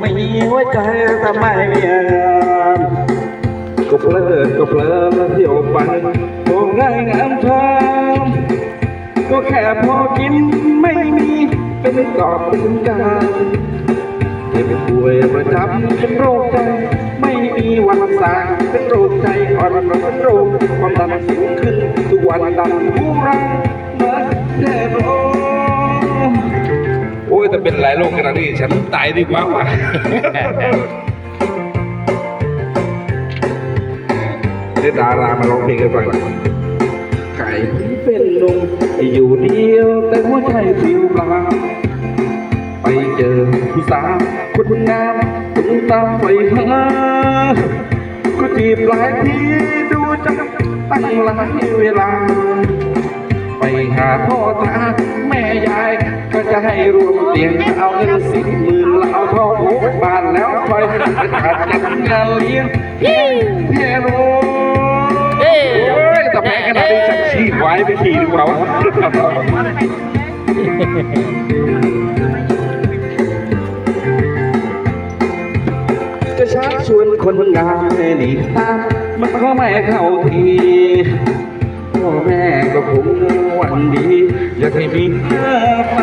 ไม่มีหัวใจทำไมเมียก็เพลิดก็เพลินเที่ยวไปโอ้ง่ายงามทองก็แค่พอกินไม่มีเป็นกอบเป็นกำเจ็บป่วยประจำเป็นโรคใจไม่มีวันสางเป็นโรคใจอ่อนเป็นโรคความดันสูงขึ้นทุกวันดันทุรัง เป็นหลายโรคขนาดนี้ฉันตายดีกว่าว่ะเดี๋ยวดารามาร้องเพลงกันฟังไก่เป็นลมอยู่เดียวแต่หัวใจฟิวปลาไปเจอผู้สาวคนงามคนตาไปหาก็จีบหลายทีดูจังตั้งหลายเวลา ไปหาพ่อตาแม่ยายก็จะให้รวม เตียงเอาเงินสิบหมื่นล้วเอาทองหกบาทแล้วคอยไปจัดงานเลี้ยงเฮโร่โอ้ยแต่แม่ขนาดนี้ฉันชีพไว้ไปขี่ดีกว่าวะจะชักชวนคนงามให้หนีตามมันก็ไม่เข้าทีพ่อแม่ก็คงวันดี อยากให้มีหน้ามาขอ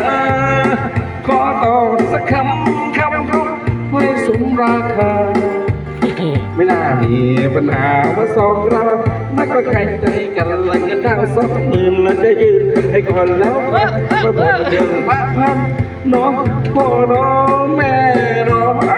ต่อสักคำคำเขาให้สมราคา ไม่น่ามีปัญหาว่าสองเราไม่ก็ใครใจกันละเงินดาวสองหมื่นแล้วจะยืนให้ก่อนแล้วมาบอกเดินมาพันน้องพ่อน้องแม่น้อง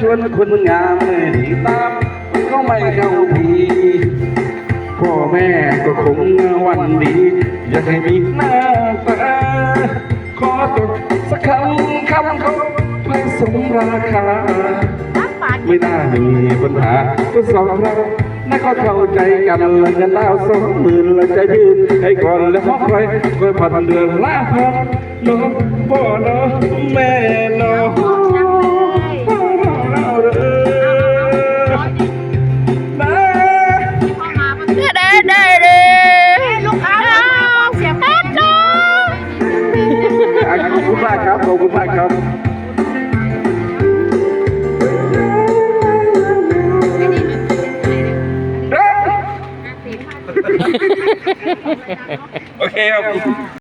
ชวนคนงามให้หนีตามก็ไม่เข้าทีพ่อแม่ก็คงวันดี อยากให้มีหน้าตาขอตกสักคำคำเขาให้สมราคา ไม่น่ามีปัญหาก็สองเราน่าก็เข้าใจกันแล้วเงินดาวสองหมื่นเราจะยืนให้ก่อนแล้วคอยคอยผ่อนเดือนละพันน้องพ่อ โอเคครับ